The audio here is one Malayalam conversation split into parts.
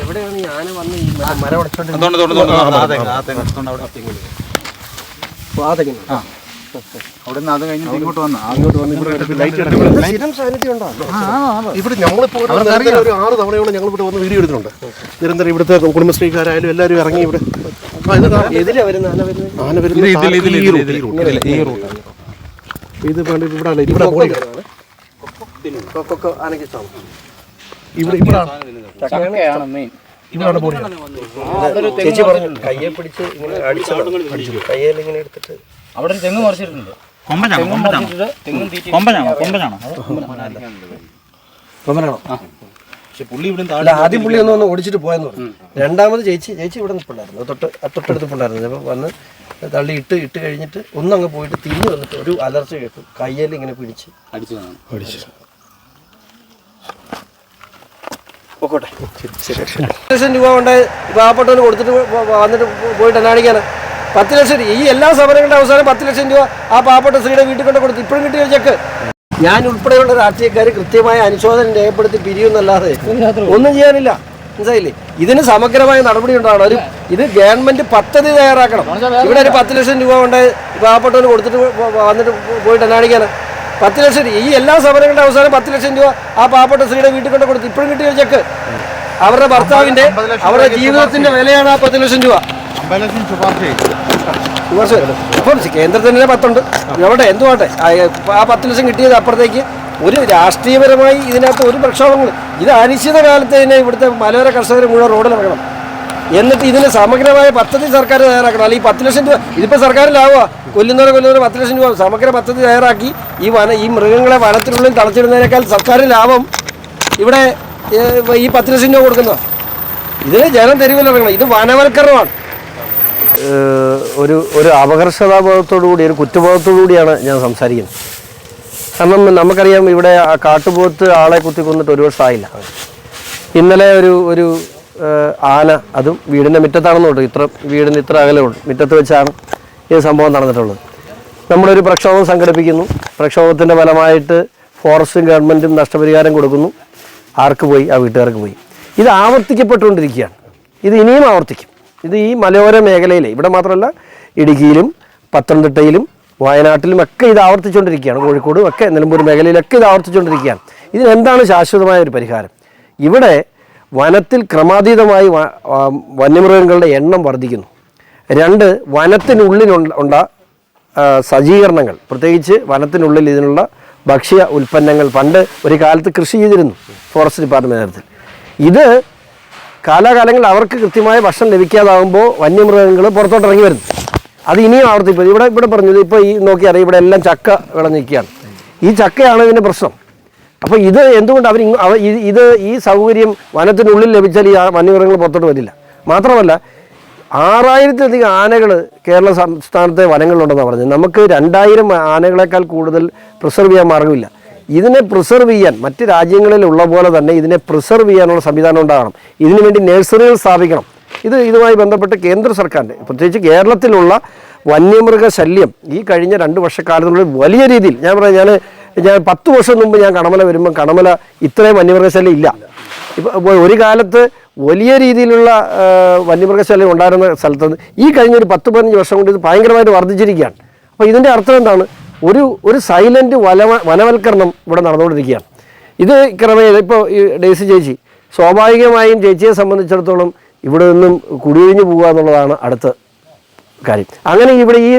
എവിടെയാണ് ഈ വന്ന് മരം- ആ അവിടെ നിന്ന്. അത് ഇങ്ങോട്ട് വന്ന. അങ്ങോട്ട് വന്ന് ഇവിടെ നമ്മളിപ്പോ ഒരു ആറ് തവണയോളം ഞങ്ങൾ ഇവിടെ വന്ന് വീഡിയോ എടുത്തിട്ടുണ്ട്. നിരന്തരം ഇവിടുത്തെ കുടുംബശ്രീക്കാരായാലും എല്ലാരും ഇറങ്ങി ഇവിടെ. എതിരെ വരുന്ന ആന വരുന്ന ഇത് വേണ്ട ഇവിടെ ഇവിടെ കൊക്കൊക്കെ ആനയ്ക്ക് ഇഷ്ടമാണ് ഇവിടെ ഇവിടെ. ചക്കയാണ് മെയിൻ ഇവിടെയാണ് ബോഡി ചേച്ചി പറഞ്ഞു കയ്യെ പിടിച്ച് ഇങ്ങനെ അടിച്ചു. കയ്യിൽ ഇങ്ങനെ എടുത്തിട്ട് അവിടെ ഒരു തെങ്ങ് മറിച്ചിട്ടുണ്ട്. കൊമ്പനാണോ? കൊമ്പനാണോ? കൊമ്പനാണോ? കൊമ്പനാണോ? കൊമ്പനാണോ? പക്ഷെ പുള്ളി ഇവിടെ അല്ല ആദ്യം പുള്ളി ഒന്ന് ഒന്ന് ഓടിച്ചിട്ട് പോയെന്ന് പറഞ്ഞു. രണ്ടാമത് ചേച്ചി ചേച്ചി ഇവിടെ നിൽപ്പുണ്ടായിരുന്നു തൊട്ട് തൊട്ടടുത്ത് തൊട്ടടുത്തുണ്ടായിരുന്നു അപ്പോൾ വന്ന് തള്ളി ഇട്ട് ഇട്ട് കഴിഞ്ഞിട്ട് ഒന്നങ്ങ് പോയിട്ട് തിരിഞ്ഞു വന്നിട്ട് ഒരു അലർച്ച കേട്ടു. കയ്യിൽ ഇങ്ങനെ പിടിച്ച് അടിച്ചതാണ് പിടിച്ചു പൊക്കോട്ടെ. ലക്ഷം രൂപ കൊണ്ട് പാവപ്പെട്ടവന് കൊടുത്തിട്ട് വന്നിട്ട് പോയിട്ട് എന്നാടിക്കാണ് പത്ത് ലക്ഷം ഈ എല്ലാ സമരങ്ങളുടെ അവസാനം പത്ത് ലക്ഷം രൂപ ആ പാവപ്പെട്ട സ്ത്രീയുടെ വീട്ടിൽ കൊണ്ട് കൊടുത്തു ഇപ്പോഴും കിട്ടിയ ചെക്ക്? ഞാൻ ഉൾപ്പെടെയുള്ള രാഷ്ട്രീയക്കാർ കൃത്യമായ അനുശോചനം രേഖപ്പെടുത്തി പിരിയുന്നല്ലാതെ ഒന്നും ചെയ്യാനില്ല. മനസ്സിലായില്ലേ? ഇതിന് സമഗ്രമായ നടപടി ഉണ്ടാവണം. ഒരു ഇത് ഗവൺമെന്റ് പദ്ധതി തയ്യാറാക്കണം. ഇവിടെ ഒരു പത്ത് ലക്ഷം രൂപ കൊണ്ട് പാവപ്പെട്ടവന് കൊടുത്തിട്ട് വന്നിട്ട് പോയിട്ട് എന്നാടിക്കാണ് പത്ത് ലക്ഷം രൂപ- ഈ എല്ലാ സമരങ്ങളുടെ അവസാനം പത്ത് ലക്ഷം രൂപ ആ പാവപ്പെട്ട സ്ത്രീയുടെ വീട്ടിൽ കൊണ്ട് കൊടുത്തു ഇപ്പോഴും കിട്ടിയ ചെക്ക്? അവരുടെ ഭർത്താവിന്റെ അവരുടെ ജീവിതത്തിന്റെ വിലയാണ് ആ പത്ത് ലക്ഷം രൂപ. അപ്പം കേന്ദ്രത്തിന് പത്തുണ്ട്. എവിടെ എന്തുവാട്ടെ? ആ, ആ പത്ത് ലക്ഷം കിട്ടിയത് അപ്പുറത്തേക്ക് ഒരു രാഷ്ട്രീയപരമായി ഇതിനകത്ത് ഒരു പ്രക്ഷോഭങ്ങൾ ഇത് അനിശ്ചിത കാലത്ത് തന്നെ ഇവിടുത്തെ മലയോര കർഷകർ മുഴുവൻ റോഡിലിറങ്ങണം. എന്നിട്ട് ഇതിന് സമഗ്രമായ പദ്ധതി സർക്കാർ തയ്യാറാക്കണം. അല്ലെങ്കിൽ പത്ത് ലക്ഷം രൂപ ഇതിപ്പോൾ സർക്കാരിലാവുക കൊല്ലുന്നവരെ കൊല്ലുന്നവരെ പത്ത് ലക്ഷം രൂപ സമഗ്ര പദ്ധതി തയ്യാറാക്കി. ഈ വന ഈ മൃഗങ്ങളെ വനത്തിനുള്ളിൽ തളച്ചിടുന്നതിനേക്കാൾ സർക്കാർ ലാഭം ഇവിടെ ഈ പത്ത് ലക്ഷം രൂപ കൊടുക്കുന്നു. ഇതിന് ജനം തെരുവിലിറങ്ങണം ഇത് വനവൽക്കരണമാണ്. ഒരു ഒരു അപകർഷതാബോധത്തോടു കൂടി ഒരു കുറ്റബോധത്തോടു കൂടിയാണ് ഞാൻ സംസാരിക്കുന്നത്. കാരണം നമുക്കറിയാം ഇവിടെ ആ കാട്ടുപോത്ത് ആളെ കുത്തി കൊന്നിട്ട് ഒരു വർഷമായില്ല. ഇന്നലെ ഒരു ഒരു ആന അതും വീടിന്റെ മുറ്റത്താണെന്ന് കേട്ടോ ഇത്ര വീടിന് ഇത്ര അകലമുണ്ട് മുറ്റത്ത് വെച്ചാണ് ഈ സംഭവം നടന്നിട്ടുള്ളത്. നമ്മളൊരു പ്രക്ഷോഭം സംഘടിപ്പിക്കുന്നു. പ്രക്ഷോഭത്തിന്റെ ഫലമായിട്ട് ഫോറസ്റ്റും ഗവൺമെന്റും നഷ്ടപരിഹാരം കൊടുക്കുന്നു. ആർക്ക് പോയി? ആ വീട്ടുകാർക്ക് പോയി. ഇത് ആവർത്തിക്കപ്പെട്ടുകൊണ്ടിരിക്കുകയാണ്. ഇത് ഇനിയും ആവർത്തിക്കും. ഇത് ഈ മലയോര മേഖലയിലെ ഇവിടെ മാത്രമല്ല ഇടുക്കിയിലും പത്തനംതിട്ടയിലും വയനാട്ടിലും ഒക്കെ ഇത് ആവർത്തിച്ചുകൊണ്ടിരിക്കുകയാണ്. കോഴിക്കോടും ഒക്കെ നിലമ്പൂർ മേഖലയിലൊക്കെ ഇത് ആവർത്തിച്ചുകൊണ്ടിരിക്കുകയാണ്. ഇതിനെന്താണ് ശാശ്വതമായ ഒരു പരിഹാരം? ഇവിടെ വനത്തിൽ ക്രമാതീതമായി വന്യമൃഗങ്ങളുടെ എണ്ണം വർദ്ധിക്കുന്നു. രണ്ട് വനത്തിനുള്ളിലുണ്ട സജ്ജീകരണങ്ങൾ. പ്രത്യേകിച്ച് വനത്തിനുള്ളിൽ ഇതിനുള്ള ഭക്ഷ്യ ഉൽപ്പന്നങ്ങൾ പണ്ട് ഒരു കാലത്ത് കൃഷി ചെയ്തിരുന്നു ഫോറസ്റ്റ് ഡിപ്പാർട്ട്മെന്റ് നേതൃത്വത്തിൽ ഇത് കാലാകാലങ്ങളിൽ അവർക്ക് കൃത്യമായ ഭക്ഷണം ലഭിക്കാതാകുമ്പോൾ വന്യമൃഗങ്ങൾ പുറത്തോട്ട് ഇറങ്ങി വരുന്നു. അത് ഇനിയും ആവർത്തിപ്പോയി ഇവിടെ ഇവിടെ പറഞ്ഞത് ഇപ്പോൾ ഈ നോക്കിയാൽ ഇവിടെ എല്ലാം ചക്ക വിളഞ്ഞിരിക്കുകയാണ്. ഈ ചക്കയാണ് ഇതിന്റെ പ്രശ്നം. അപ്പോൾ ഇത് എന്തുകൊണ്ട് അവർ ഇത് ഈ സൗകര്യം വനത്തിനുള്ളിൽ ലഭിച്ചാൽ ഈ വന്യമൃഗങ്ങൾ പുറത്തോട്ട് വരില്ല. മാത്രമല്ല ആറായിരത്തിലധികം ആനകൾ കേരള സംസ്ഥാനത്തെ വനങ്ങളിലുണ്ടെന്നാണ് പറഞ്ഞത്. നമുക്ക് രണ്ടായിരം ആനകളെക്കാൾ കൂടുതൽ പ്രിസർവ് ചെയ്യാൻ മാർഗമില്ല ഇതിനെ പ്രിസർവ് ചെയ്യാൻ മറ്റ് രാജ്യങ്ങളിൽ ഉള്ള പോലെ തന്നെ ഇതിനെ പ്രിസർവ് ചെയ്യാനുള്ള സംവിധാനം ഉണ്ടാകണം. ഇതിനു വേണ്ടി നഴ്സറികൾ സ്ഥാപിക്കണം. ഇത് ഇതുമായി ബന്ധപ്പെട്ട് കേന്ദ്ര സർക്കാരിന്റെ പ്രത്യേകിച്ച് കേരളത്തിലുള്ള വന്യമൃഗ ശല്യം ഈ കഴിഞ്ഞ രണ്ട് വർഷക്കാലത്തിനുള്ളിൽ വലിയ രീതിയിൽ ഞാൻ പറയാം ഞാൻ ഞാൻ പത്ത് വർഷം മുമ്പ് ഞാൻ കടമല വരുമ്പോൾ കടമല ഇത്രയും വന്യമൃഗശല്യം ഇല്ല. ഇപ്പോൾ ഒരു കാലത്ത് വലിയ രീതിയിലുള്ള വന്യമൃഗശല്യം ഉണ്ടായിരുന്ന സ്ഥലത്ത് ഈ കഴിഞ്ഞ ഒരു പത്ത് പതിനഞ്ച് വർഷം കൊണ്ട് ഇത് ഭയങ്കരമായിട്ട് വർദ്ധിച്ചിരിക്കുകയാണ്. അപ്പോൾ ഇതിന്റെ അർത്ഥം എന്താണ്? ഒരു ഒരു വന വനവൽക്കരണം ഇവിടെ നടന്നുകൊണ്ടിരിക്കുകയാണ്. ഇത് ക്രമേണ ഇപ്പോൾ ഈ ഡേസി ചേച്ചി സ്വാഭാവികമായും ചേച്ചിയെ സംബന്ധിച്ചിടത്തോളം ഇവിടെ നിന്നും കുടിയൊഴിഞ്ഞു പോകുക എന്നുള്ളതാണ് അടുത്ത കാര്യം. അങ്ങനെ ഇവിടെ ഈ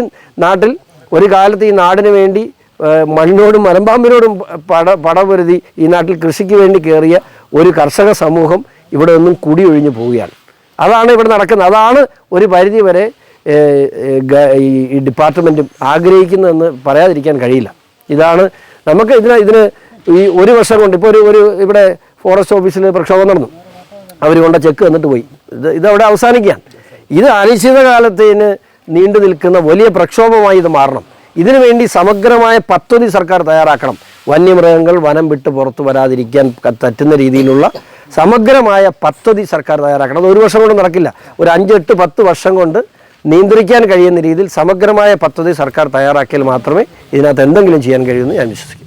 നാട്ടിൽ ഒരു കാലത്ത് ഈ നാടിന് വേണ്ടി ആ, മണ്ണോടും മലമ്പാമ്പിനോടും പട പടപൊരുതി ഈ നാട്ടിൽ കൃഷിക്ക് വേണ്ടി കയറിയ ഒരു കർഷക സമൂഹം ഇവിടെ നിന്നും കുടിയൊഴിഞ്ഞു പോവുകയാണ്. അതാണ് ഇവിടെ നടക്കുന്നത്. അതാണ് ഒരു പരിധി വരെ ഈ ഡിപ്പാർട്ട്മെന്റും ആഗ്രഹിക്കുന്നതെന്ന് പറയാതിരിക്കാൻ കഴിയില്ല. ഇതാണ് നമുക്ക് ഇതിന് ഇതിന് ഈ ഒരു വർഷം കൊണ്ട് ഇപ്പോൾ ഒരു ഒരു ഇവിടെ ഫോറസ്റ്റ് ഓഫീസിൽ പ്രക്ഷോഭം നടന്നു. അവർ കൊണ്ട ചെക്ക് തന്നിട്ട് പോയി. ഇത് ഇതവിടെ അവസാനിക്കുകയാണ്. ഇത് അനിശ്ചിതകാലത്തിന് നീണ്ടു നിൽക്കുന്ന വലിയ പ്രക്ഷോഭമായി ഇത് മാറണം. ഇതിനു വേണ്ടി സമഗ്രമായ പദ്ധതി സർക്കാർ തയ്യാറാക്കണം. വന്യമൃഗങ്ങൾ വനം വിട്ട് പുറത്തു വരാതിരിക്കാൻ തറ്റുന്ന രീതിയിലുള്ള സമഗ്രമായ പദ്ധതി സർക്കാർ തയ്യാറാക്കണം. അത് ഒരു വർഷം കൊണ്ട് നടക്കില്ല. ഒരു അഞ്ച് എട്ട് പത്ത് വർഷം കൊണ്ട് നിയന്ത്രിക്കാൻ കഴിയുന്ന രീതിയിൽ സമഗ്രമായ പദ്ധതി സർക്കാർ തയ്യാറാക്കിയാൽ മാത്രമേ ഇതിനകത്ത് എന്തെങ്കിലും ചെയ്യാൻ കഴിയുമെന്ന് ഞാൻ വിശ്വസിക്കുന്നു.